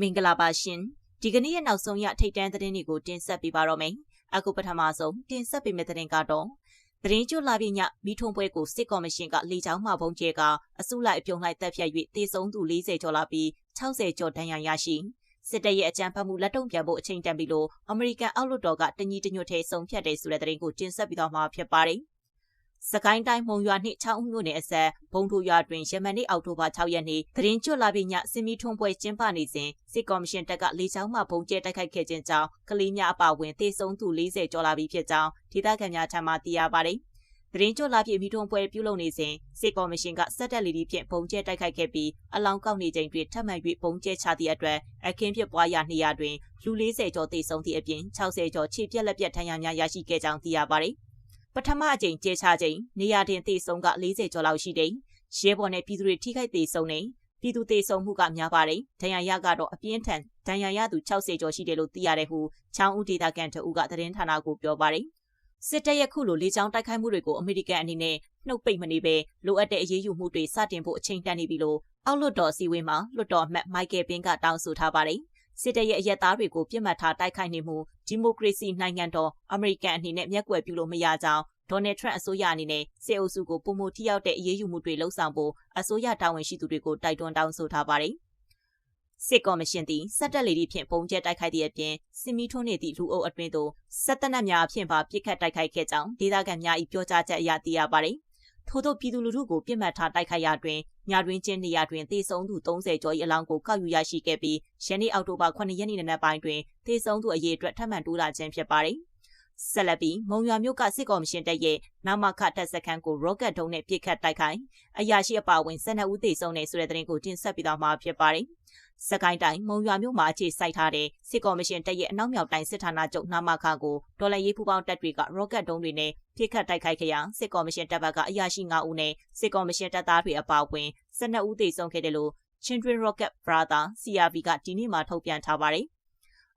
မင်္ဂလာပါရှင်ဒီကနေ့ရဲ့နောက်ဆုံးရထိတ်တန်းသတင်းတွေကိုတင်ဆက်ပေးပါတော့မယ်အခုပထမဆုံးတင်ဆက်ပေးမယ့်သတင်းကတော့သတင်းကျွလာပြညမိထုံပွဲကိုစစ်ကော်မရှင်ကလေကြောင်းမှပုံကျဲကအစုလိုက်အပြုံလိုက်တပ်ဖြတ်၍တေဆုံးသူ40ကျော်လာပြီး60ကျော်ဒဏ်ရာရရှိစစ်တပ်ရဲ့အကြမ်းဖက်မှုလက်တုံ့ပြန်ဖို့အချိန်တန်ပြီလို့အမေရိကန်အောက်လွှတ်တော်ကတညီတညွတ်ထဲဆုံးဖြတ်တယ်ဆိုတဲ့သတင်းကိုတင်ဆက်ပြီးတော့မှာဖြစ်ပါတယ်။ စကိုင်းတိုင်းမုံရွာနှင့်6ဦးမြို့နယ်အဆက်ဘုံထိုရွာတွင်ယမန်နေ့အောက်တိုဘာ6ရက်နေ့သတင်းကျွတ်လာပြီးညစင်မီထွန်းပွဲကျင်းပနေစဉ်စစ်ကော်မရှင်တပ်ကလေကြောင်းမှဘုံကျဲတိုက်ခိုက်ခဲ့ခြင်းကြောင့်ကလေးများအပါအဝင်တေဆုံးသူ40ကျော်လာပြီဖြစ်ကြောင်းဒေသခံများထံမှသိရပါတယ်။သတင်းကျွတ်လာပြီးမိထုံပွဲပြုလုပ်နေစဉ်စစ်ကော်မရှင်ကစက်တက်လီဒီဖြင့်ဘုံကျဲတိုက်ခိုက်ခဲ့ပြီးအလောင်းကောက်နေချိန်တွင်ထပ်မံ၍ဘုံကျဲချသည့်အတွက်အခင်းဖြစ်ပွားရာနေရာတွင်လူ40ကျော်တေဆုံးသည့်အပြင်60ကျော်ခြေပြက်လက်ပြက်ထဏ်ရာများရရှိခဲ့ကြောင်းသိရပါတယ်။ ပထမအကြိမ်ကျေချချိန်နေရာတင်သေဆုံးက40ကျော်လောက်ရှိတယ်။ရဲဘော်နဲ့ပြည်သူတွေထိခိုက်သေဆုံးနေပြည်သူသေဆုံးမှုကများပါတယ်။ဒဏ်ရာရကတော့အပြင်းထန်ဒဏ်ရာရသူ60ကျော်ရှိတယ်လို့သိရတယ်ဟုချောင်းဦးဒေတာကန်တအူကသတင်းဌာနကိုပြောပါတယ်။စစ်တပ်ရဲ့ခုလိုလေကြောင်းတိုက်ခိုက်မှုတွေကိုအမေရိကန်အနေနဲ့နှုတ်ပိတ်မနေပဲလိုအပ်တဲ့အရေးယူမှုတွေစတင်ဖို့အချိန်တန်နေပြီလို့အောက်လွှတ်တော်စီဝေးမှာလွှတ်တော်အမတ်မိုက်ကယ်ပင်ကတောင်းဆိုထားပါတယ်။ စစ်တပ်ရဲ့အရက်သားတွေကိုပြစ်မှတ်ထားတိုက်ခိုက်နေမှုဒီမိုကရေစီနိုင်ငံတော်အမေရိကန်အနေနဲ့မျက်ကွယ်ပြုလို့မရကြောင်းဒေါ်နယ်ထရန့်အစိုးရအနေနဲ့စစ်အုပ်စုကိုပုံမထိရောက်တဲ့အရေးယူမှုတွေလှုံ့ဆော်ဖို့အစိုးရတာဝန်ရှိသူတွေကိုတိုက်တွန်းတောင်းဆိုထားပါတယ်။စစ်ကော်မရှင်သည်စက်တက်လေဒီဖြင့်ပုံကျဲတိုက်ခိုက်သည့်အပြင်စစ်မီထွန်းနေသည့်လူအုပ်အတွင်းသို့စက်တနက်များဖြင့်ပါပြစ်ခတ်တိုက်ခိုက်ခဲ့ကြောင်းဒေသခံများ၏ပြောကြားချက်အရသိရပါတယ်။ ထို့သောပြည်သူလူထုကိုပြစ်မှတ်ထားတိုက်ခိုက်ရာတွင်ညတွင်ချင်းနေရာတွင်သေဆုံးသူ30ကျော်၏အလောင်းကိုကောက်ယူရရှိခဲ့ပြီးယနေ့အောက်တိုဘာ9ရက်နေ့နံနက်ပိုင်းတွင်သေဆုံးသူအရေအတွက်ထပ်မံတိုးလာခြင်းဖြစ်ပါတယ်။ ဆက်လက်ပြီးမုံရွာမြို့ကစစ်ကော်မရှင်တပ်ရဲ့နမခတပ်စခန်းကိုရော့ကတ်ဒုံးနဲ့ပစ်ခတ်တိုက်ခိုက်အရာရှိအပါအဝင်12ဦးသေဆုံးတယ်ဆိုတဲ့သတင်းကိုတင်ဆက်ပြီးတော့မှာဖြစ်ပါတယ်။စကိုင်းတိုင်းမုံရွာမြို့မှာအခြေစိုက်ထားတဲ့စစ်ကော်မရှင်တပ်ရဲ့အနောက်မြောက်တိုင်းစစ်ဌာနချုပ်နမခကိုဒေါ်လာရေးပူပေါင်းတပ်တွေကရော့ကတ်ဒုံးတွေနဲ့ပစ်ခတ်တိုက်ခိုက်ခဲ့ရာစစ်ကော်မရှင်တပ်ဘက်ကအရာရှိ9ဦးနဲ့စစ်ကော်မရှင်တပ်သားတွေအပါအဝင်12ဦးသေဆုံးခဲ့တယ်လို့ Children Rocket Brother CRV ကဒီနေ့မှထုတ်ပြန်ထားပါတယ်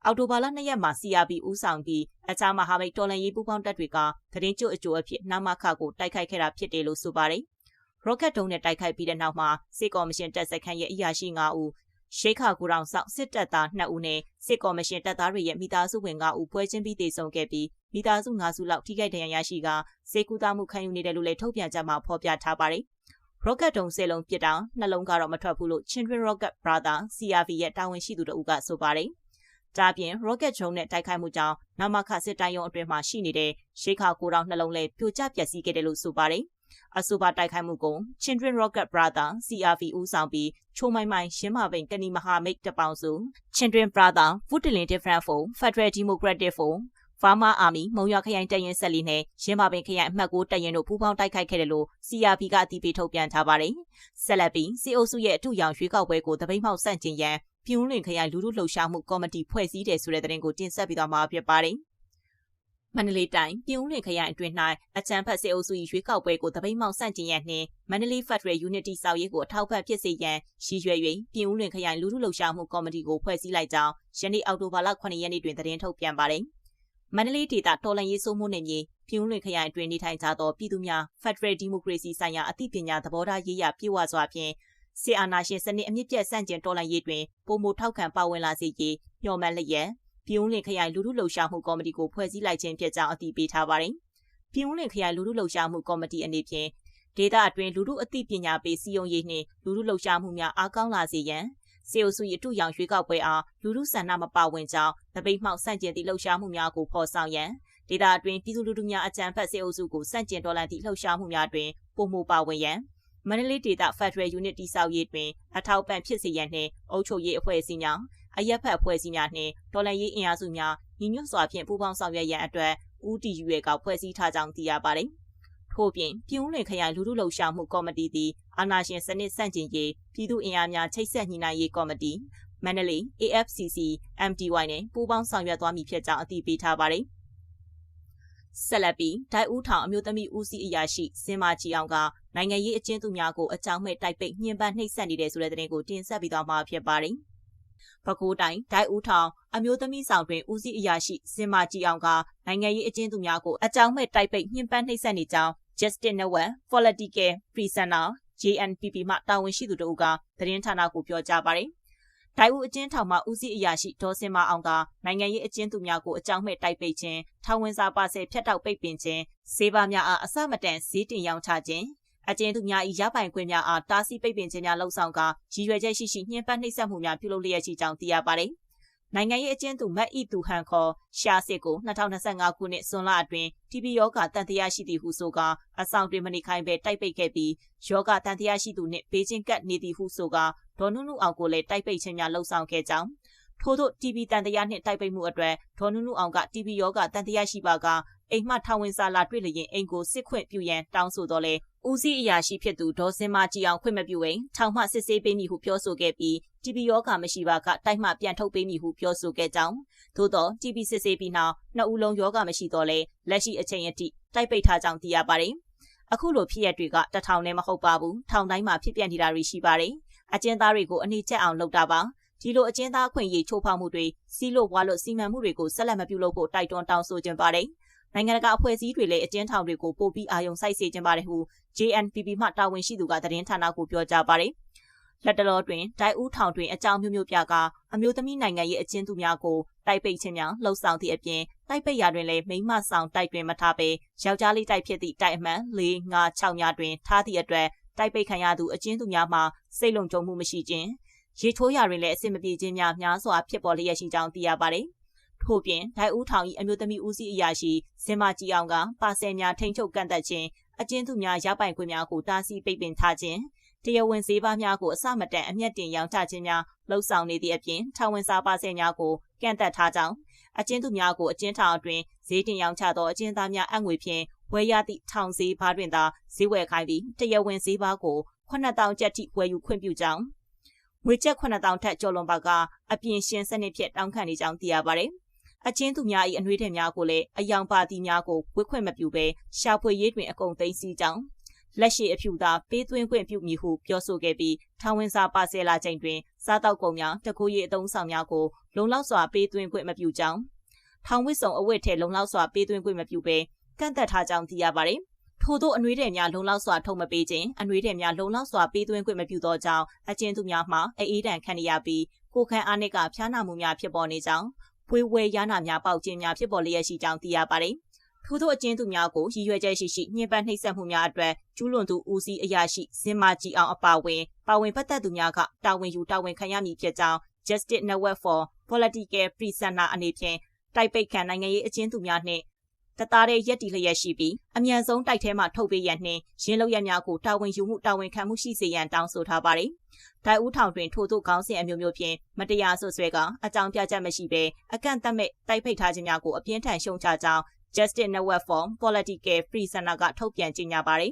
အော်တိုဘာလ2ရက်မှာ CRB ဦးဆောင်ပြီးအခြားမဟာမိတ်တော်လှန်ရေးပူးပေါင်းတပ်တွေကသတင်းကြိုအကျိုးအဖြစ်နမခကိုတိုက်ခိုက်ခဲ့တာဖြစ်တယ်လို့ဆိုပါတယ်။ rocket ဒုံးနဲ့တိုက်ခိုက်ပြီးတဲ့နောက်မှာစစ်ကော်မရှင်တပ်စခန်းရဲ့အရာရှိ9ဦးရှိခါကူတောင်ဆောင်စစ်တပ်သား2ဦးနဲ့စစ်ကော်မရှင်တပ်သားတွေရဲ့မိသားစုဝင်9ဦးပွဲချင်းပြီးတည်ဆုံခဲ့ပြီးမိသားစု9စုလောက်ထိခိုက်ဒဏ်ရာရရှိကစေကူသားမှုခံယူနေတယ်လို့လည်းထုတ်ပြန်ကြမှာဖော်ပြထားပါတယ်။ rocket ဒုံးစေလုံးပစ်တောင်နှလုံးကတော့မထွက်ဘူးလို့ Children Rocket Brother CRV ရဲ့တာဝန်ရှိသူတို့ကဆိုပါတယ်။ ဒါပြင် rocket drone နဲ့တိုက်ခိုက်မှုကြောင့်နမခစစ်တိုင်းရုံးအတွင်းမှာရှိနေတဲ့ရှိခါကိုတောင်နှလုံးလဲပြိုကျပျက်စီးခဲ့တယ်လို့ဆိုပါတယ်။အဆိုပါတိုက်ခိုက်မှုကို Children Rocket Brother CRV ဦးဆောင်ပြီးချိုမိုင်မိုင်ရှင်းမပိန်ကဏီမဟာမိတ်တပေါင်းစု Children Brother Woodland Different for Federal Democratic for Farmer Army မုံရွာခရိုင်တရင်ဆက်လီနဲ့ရင်းမပင်ခရိုင်အမှတ်6တရင်တို့ပူးပေါင်းတိုက်ခိုက်ခဲ့တယ်လို့ CRP ကအတည်ပြုထုတ်ပြန်ထားပါတယ်။ဆက်လက်ပြီးစီအုပ်စုရဲ့အထူးရောင်ရွေးကောက်ပွဲကိုတပိတ်မှောက်ဆန့်ကျင်ရန် ပြင်းလင်ခရိုင်လူထုလှုပ်ရှားမှုကော်မတီဖွဲ့စည်းတယ်ဆိုတဲ့သတင်းကိုတင်ဆက်ပြီးတော့မှာဖြစ်ပါတယ်။မန္တလေးတိုင်းပြည်ဦးလင်ခရိုင်အတွင်း၌အချမ်းဖတ်စေအုပ်စု၏ရွေးကောက်ပွဲကိုတပိတ်မောက်ဆန့်ကျင်ရန်နှင့်မန္တလေး Federal Unity စောက်ရေးကိုအထောက်ပံ့ဖြစ်စေရန်ရည်ရွယ်၍ပြည်ဦးလင်ခရိုင်လူထုလှုပ်ရှားမှုကော်မတီကိုဖွဲ့စည်းလိုက်ကြောင်းယနေ့အောက်တိုဘာလ9ရက်နေ့တွင်သတင်းထုတ်ပြန်ပါတယ်။မန္တလေးဒေသတော်လှန်ရေးစိုးမိုးနေမြေပြည်ဦးလင်ခရိုင်အတွင်းနေထိုင်ကြသောပြည်သူများ Federal Democracy ဆိုင်ရာအသိပညာသဘောထားရေးရာပြည့်ဝစွာဖြင့် စစ်အာဏာရှင်စနစ်အမြင့်ပြတ်ဆန့်ကျင်တော်လှန်ရေးတွင်ပုံမထောက်ခံပါဝင်လာစေရေးညှော်မှန်းလျက်ပြည်ဦးလင်ခရိုင်လူထုလှုပ်ရှားမှုကော်မတီကိုဖွဲ့စည်းလိုက်ခြင်းဖြစ်ကြောင်းအတည်ပြုထားပါတယ်။ပြည်ဦးလင်ခရိုင်လူထုလှုပ်ရှားမှုကော်မတီအနေဖြင့်ဒေသအတွင်းလူထုအသိပညာပေးစည်းရုံးရေးနှင့်လူထုလှုပ်ရှားမှုများအားကောင်းလာစေရန်စေအုပ်စု၏အထူးရောင်ရွေးကောက်ပွဲအားလူထုဆန္ဒမပါဝင်ကြောင်းတပိတ်မှောက်ဆန့်ကျင်သည့်လှုပ်ရှားမှုများကိုဖော်ဆောင်ရန်ဒေသအတွင်းပြည်သူလူထုများအကြံဖက်စေအုပ်စုကိုဆန့်ကျင်တော်လှန်သည့်လှုပ်ရှားမှုများတွင်ပုံမပါဝင်ရန် မန္တလေးဒေသ Federal Unit တိဆောက်ရေးတွင်အထောက်ပံ့ဖြစ်စေရန်နှင့်အုပ်ချုပ်ရေးအဖွဲ့အစည်းများအရက်ဖက်အဖွဲ့အစည်းများနှင့်တော်လှန်ရေးအင်အားစုများညီညွတ်စွာဖြင့်ပူးပေါင်းဆောင်ရွက်ရန်အတွက်ဦးတည်ရွယ်ကဖွဲ့စည်းထားကြောင်းသိရပါတယ်။ထို့ပြင်ပြည်ဦးလွင်ခရိုင်လူထုလှုပ်ရှားမှုကော်မတီသည်အာဏာရှင်စနစ်ဆန့်ကျင်ရေးပြည်သူ့အင်အားများချိတ်ဆက်ညှိနှိုင်းရေးကော်မတီမန္တလေး AFCC MTY နဲ့ပူးပေါင်းဆောင်ရွက်သွားမည်ဖြစ်ကြောင်းအတည်ပြုထားပါတယ်။ ဆက်လက်ပြီးဒိုက်ဦးထောင်အမျိုးသမီးဦးစီးအရာရှိစင်မာချီအောင်ကနိုင်ငံရေးအကျဉ်းသူများကိုအကြောင်းမဲ့တိုက်ပိတ်ညှဉ်းပန်းနှိပ်စက်နေတဲ့ဆိုတဲ့သတင်းကိုတင်ဆက်ပြီးတော့မှာဖြစ်ပါတယ်။ပဲခူးတိုင်းဒိုက်ဦးထောင်အမျိုးသမီးဆောင်တွင်ဦးစီးအရာရှိစင်မာကြည်အောင်ကနိုင်ငံရေးအကျဉ်းသူများကိုအကြောင်းမဲ့တိုက်ပိတ်ညှဉ်းပန်းနှိပ်စက်နေကြောင်း Justice Network Political Prisoner JNPP မှတာဝန်ရှိသူတို့ကသတင်းဌာနကိုပြောကြားပါတယ် ဒိုင်ဦးအကျဉ်းထောင်မှဦးစီးအရာရှိဒေါ်စင်မအောင်ကနိုင်ငံရေးအကျဉ်းသူများကိုအကြောင်းမဲ့တိုက်ပိတ်ခြင်းထောင်ဝင်စာပါဆယ်ဖျက်တောက်ပိတ်ပင်ခြင်းဈေးပါများအားအစမတန်ဈေးတင်ရောင်းချခြင်းအကျဉ်းသူများ၏ရပိုင်ခွင့်များအားတားဆီးပိတ်ပင်ခြင်းများလှုံ့ဆော်ကာရည်ရွယ်ချက်ရှိရှိညှဉ်းပန်းနှိပ်စက်မှုများပြုလုပ်လျက်ရှိကြောင်းသိရပါတယ်။နိုင်ငံရေးအကျဉ်းသူမတ်ဤသူဟန်ခေါ်ရှာစစ်ကို2025ခုနှစ်ဇွန်လအတွင်း TB ယောဂတန်တရားရှိသည်ဟုဆိုကာအဆောင်တွင်မနေခိုင်းပဲတိုက်ပိတ်ခဲ့ပြီးယောဂတန်တရားရှိသူနှင့်ဘေးချင်းကပ်နေသည်ဟုဆိုကာ ဒေါ်နုနုအောင်ကိုလည်းတိုက်ပိတ်ခြင်းများလှုံ့ဆော်ခဲ့ကြောင်းထို့သော TB တန်တရားနှင့်တိုက်ပိတ်မှုအတွက်ဒေါ်နုနုအောင်က TB ယောဂတန်တရားရှိပါကအိမ်မှထောင်ဝင်စာလာတွေ့လျင်အိမ်ကိုစစ်ခွင့်ပြုရန်တောင်းဆိုတော့လေဦးစီးအရာရှိဖြစ်သူဒေါ်စင်မကြည်အောင်ခွင့်မပြုရင်ထောင်မှစစ်ဆေးပေးမည်ဟုပြောဆိုခဲ့ပြီး TB ယောဂမရှိပါကတိုက်မှပြန်ထုတ်ပေးမည်ဟုပြောဆိုခဲ့ကြောင်းသို့သော TB စစ်ဆေးပြီးနောက်နှစ်ဦးလုံးယောဂမရှိတော့လေလက်ရှိအချိန်အထိတိုက်ပိတ်ထားကြောင်းသိရပါတယ်အခုလိုဖြစ်ရက်တွေကတထောင်နဲ့မဟုတ်ပါဘူးထောင်တိုင်းမှာဖြစ်ပြနေတာတွေရှိပါတယ် အကျဉ်းသားတွေကိုအနည်းချက်အောင်လုပ်တာပါဒီလိုအကျဉ်းသားခွင့်ရေးချိုးဖောက်မှုတွေစီးလို့ဝါလို့စီမံမှုတွေကိုဆက်လက်မပြုလုပ်ဖို့တိုက်တွန်းတောင်းဆိုကြပါတယ်နိုင်ငံတကာအဖွဲ့အစည်းတွေလည်းအကျဉ်းထောင်တွေကိုပို့ပြီးအာရုံစိုက်စေခြင်းပါတယ်ဟု JNPP မှတာဝန်ရှိသူကသတင်းဌာနကိုပြောကြားပါတယ်။လက်တလောတွင်ဒိုင်ဦးထောင်တွင်အကြောင်းမျိုးမျိုးပြကအမျိုးသမီးနိုင်ငံရဲ့အကျဉ်းသူများကိုတိုက်ပိတ်ခြင်းများလှုံ့ဆော်သည့်အပြင်တိုက်ပိတ်ရာတွင်လည်းမိမဆောင်တိုက်တွင်မထားပေယောက်ျားလေးတိုက်ဖြစ်သည့်တိုက်အမှန်၄၅6များတွင်ထားသည့်အတွက် တိုက်ပိတ်ခံရသူအကျဉ်းသူများမှစိတ်လုံခြုံမှုမရှိခြင်းရေချိုးရာတွင်လည်းအဆင်မပြေခြင်းများများစွာဖြစ်ပေါ်လျက်ရှိကြောင်းသိရပါတယ်။ထို့ပြင်ဒိုင်ဦးထောင်၏အမျိုးသမီးဦးစီးအရာရှိစင်မကြည်အောင်ကပါဆယ်များထိန်ချုပ်ကန့်သက်ခြင်းအကျဉ်းသူများရပိုင်ခွင့်များကိုတားဆီးပိတ်ပင်ထားခြင်းတရားဝင်ဈေးပါများကိုအစမတန်အမျက်တင်ရောင်းချခြင်းများလှုံ့ဆော်နေသည့်အပြင်ထောင်ဝင်စားပါဆယ်များကိုကန့်သက်ထားကြောင်းအကျဉ်းသူများကိုအကျဉ်းထောင်အတွင်းဈေးတင်ရောင်းချသောအကျဉ်းသားများအငွေဖြင့် ဝယ်ရသည့်ထောင်ဈေးပါတွင်သာဈေးဝယ်ခိုင်းပြီးတရားဝင်ဈေးပါကို9000ကျပ်ထိဝယ်ယူခွင့်ပြုကြောင်းငွေကျပ်9000ထက်ကျော်လွန်ပါကအပြင်ရှင်စနစ်ဖြင့်တောင်းခံနေကြောင်းသိရပါတယ်အချင်းသူများ၏အနှွေးထည်များကိုလည်းအယောင်ပါတီများကိုဝစ်ခွင့်မပြုဘဲရှာဖွေရေးတွင်အကုန်သိမ်းဆည်းကြောင်းလက်ရှိအဖြူသာပေးသွင်းခွင့်ပြုမည်ဟုပြောဆိုခဲ့ပြီးထောင်ဝင်စာပါဆယ်လာချိန်တွင်စားတောက်ကုန်များတကူရီအုံဆောင်များကိုလုံလောက်စွာပေးသွင်းခွင့်မပြုကြောင်းထောင်ဝစ်ဆောင်အဝတ်ထဲလုံလောက်စွာပေးသွင်းခွင့်မပြုဘဲ ကန့်သက်ထားကြောင်းသိရပါတယ်ထို့သောအနှွေးထည်များလုံလောက်စွာထုတ်မပေးခြင်းအနှွေးထည်များလုံလောက်စွာပေးသွင်းခွင့်မပြုသောကြောင့်အကျဉ်းသူများမှအေးဒဏ်ခံရပြီးကိုခန့်အားနစ်ကဖျားနာမှုများဖြစ်ပေါ်နေကြောင်းပွေးဝဲရနာများပေါက်ခြင်းများဖြစ်ပေါ်လျက်ရှိကြောင်းသိရပါတယ်။ထို့သောအကျဉ်းသူများကိုရည်ရွယ်ချက်ရှိရှိညှဉ်းပန်းနှိပ်စက်မှုများအတွက်ကျူးလွန်သူဦးစီးအရာရှိစင်မာကြည်အောင်အပါဝင်ပါဝင်ပတ်သက်သူများကတာဝန်ယူတာဝန်ခံရမည်ဖြစ်ကြောင်း Justice Network for Political Prisoner အနေဖြင့်တိုက်ပိတ်ခံနိုင်ငံရေးအကျဉ်းသူများနှင့် တသားတဲ့ရက်တီလျက်ရှိပြီးအမြန်ဆုံးတိုက်ထဲမှထုတ်ပေးရန်နှင့်ရင်းလုပ်ရများကိုတာဝန်ယူမှုတာဝန်ခံမှုရှိစေရန်တောင်းဆိုထားပါတယ်။ဒိုင်ဦးထောင်တွင်ထို့သို့ခေါင်းစဉ်အမျိုးမျိုးဖြင့်မတရားဆွဆွဲကအကြောင်းပြချက်မရှိဘဲအကန့်အသတ်မဲ့တိုက်ဖိတ်ထားခြင်းများကိုအပြင်းထန်ရှုံချကြောင်း Justice Network for Political Free Center ကထုတ်ပြန်ကြေညာပါတယ်